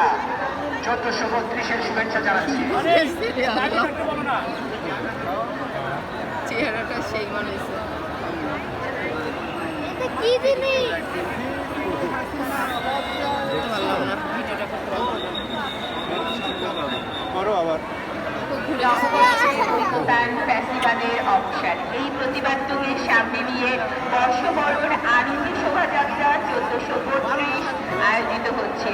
শোভাযাত্রা চোদ্দশো বত্রিশের শুভেচ্ছা জানাচ্ছি। চেহারাটা সেই হয়েছে কি জিনিস? পারলাম না ভিডিওটা করো আবার এই প্রতিবাদকে সামনে নিয়ে বর্ষবরণ আনন্দী শোভাযাত্রা চোদ্দশো বত্রিশ আয়োজিত হচ্ছে।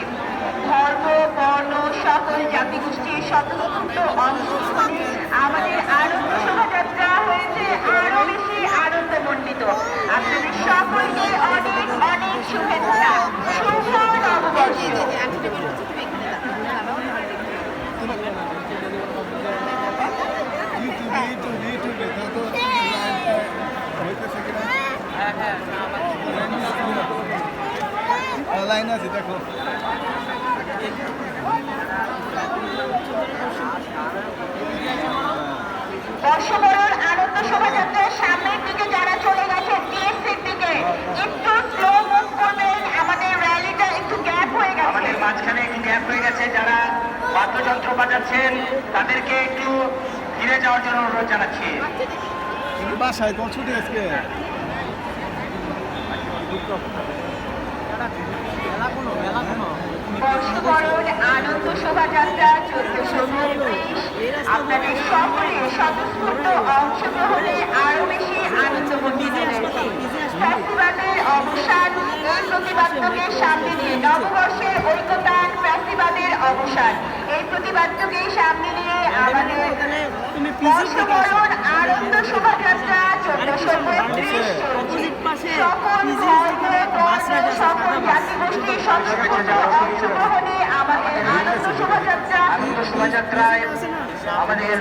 ধর্ম বর্ণ সকল জাতিগোষ্ঠীর স্বতঃস্ফূর্ত অংশগ্রহণে আমাদের আনন্দ শোভাযাত্রা হয়েছে আরও বেশি আনন্দমণ্ডিত। আপনাদের সকলকে অনেক অনেক শুভেচ্ছা। শুভ নববর্ষ। আন্টিটা বের হচ্ছে তুমি এখানে দাঁড়াও ইউটিউবে ইউটিউবে ইউটিউবে তা তো হইতেছে কিনা লাইন আছে দেখো। বর্ষবরণ আনন্দ শোভাযাত্রার সামনের দিকে যারা চলে গেছেন বিএসসির দিকে একটু স্লো মুভ করবেন। আমাদের র্যালিটা একটু গ্যাপ হয়ে গেছে। আমাদের মাঝখানে একটু গ্যাপ হয়ে গেছে। যারা বাদ্যযন্ত্র বাজাচ্ছেন তাদেরকে একটু ফিরে যাওয়ার জন্য অনুরোধ জানাচ্ছি। বাসায় আজকে? বর্ষবরণ আনন্দ শোভাযাত্রা, চোদ্দশো আপনাদের সকলের স্বতঃস্ফূর্ত অংশগ্রহণে আরও বেশি আনন্দমণ্ডিত হয়েছে অবসান এই প্রতিবাদ্যকে সামনে নিয়ে নববর্ষের ঐক্যতান ফেস্টিভ্যালের অবসান। এই প্রতিবাদ্যকে সামনে নিয়ে আমাদের বর্ষবরণ আনন্দ শোভাযাত্রা, চোদ্দশো বত্রিশ। সকল অংশগ্রহণে আমাদের আনন্দ শোভাযাত্রা আনন্দ শোভাযাত্রায় আমাদের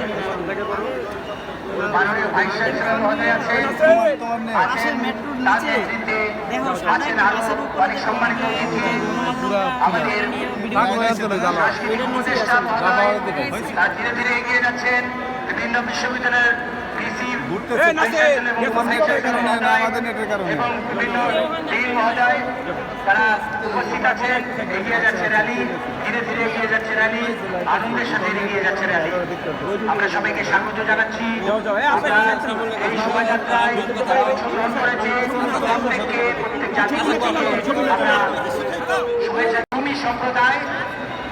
মাননীয় ভাইস চ্যান্সেলর মহোদয় আছেন আছেন তার নেতৃত্বে আছেন আরও অনেক সম্মানিত অতিথি আমাদের সাংস্কৃতিক উপদেষ্টা মহোদয় তার ধীরে ধীরে এগিয়ে যাচ্ছেন। বিভিন্ন বিশ্ববিদ্যালয়ের আমাদের নেটের কারণে। এবং বিভিন্ন মহোদয় তারা উপস্থিত আছেন এগিয়ে যাচ্ছে র্যালি ধীরে ধীরে এগিয়ে যাচ্ছে র্যালি আনন্দের সাথে এগিয়ে যাচ্ছে র্যালি আমরা সবাইকে স্বাগত জানাচ্ছি। এই শোভাযাত্রায় অংশগ্রহণ করেছে। প্রত্যেককে প্রত্যেক জাতিগোষ্ঠীকে আমরা শুভেচ্ছা। ভূমি সম্প্রদায়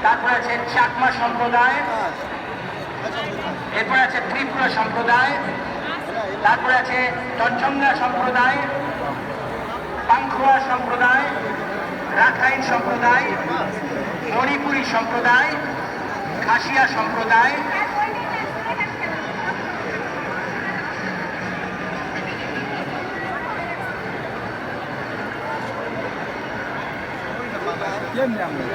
তারপর আছে চাকমা সম্প্রদায় এরপর আছে ত্রিপুরা সম্প্রদায়। তারপরে আছে তঞ্চঙ্গা সম্প্রদায় পাংখুয়া সম্প্রদায় রাখাইন সম্প্রদায় মণিপুরী সম্প্রদায় খাসিয়া সম্প্রদায়। কেমনি আমরা?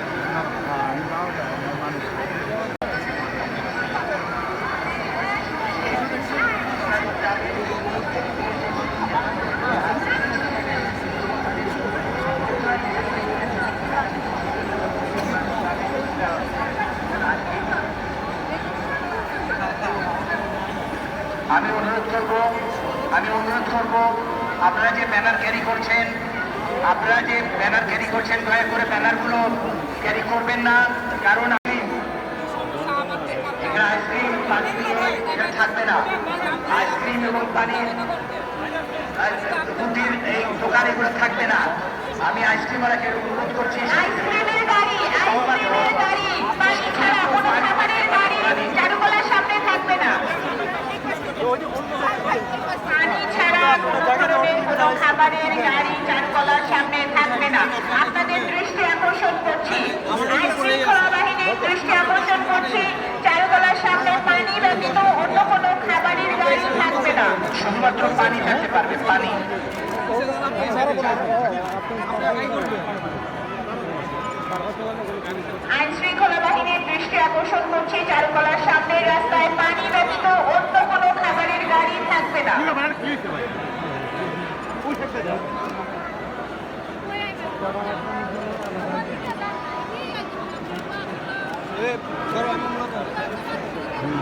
আমি অনুরোধ করব আপনারা যে ব্যানার ক্যারি করছেন আপনারা যে ব্যানার ক্যারি করছেন দয়া করে ব্যানারগুলো ক্যারি করবেন না কারণ আমি আইসক্রিম পানি থাকবে না। আইসক্রিম এবং পানি এই দোকান এগুলো থাকবে না। আমি আইসক্রিমওয়ালাকে অনুরোধ করছি আইসক্রিমের গাড়ি আইসক্রিমের গাড়ি পানি ছাড়া কোনো খাবারের গাড়ি চারুকলার সামনে থাকবে না। চারুকলার সামনে থাকবে না। আপনাদের দৃষ্টি আকর্ষণ করছি। আইন শৃঙ্খলা বাহিনীর দৃষ্টি আকর্ষণ করছি। চারুকলার সামনে পানি ব্যতীত অন্য কোনো খাবারের গাড়ি থাকবে আইন শৃঙ্খলা বাহিনীর দৃষ্টি আকর্ষণ করছি। চারুকলার সামনের রাস্তায় পানি ব্যতীত অন্য কোনো খাবারের গাড়ি থাকবে না। হুম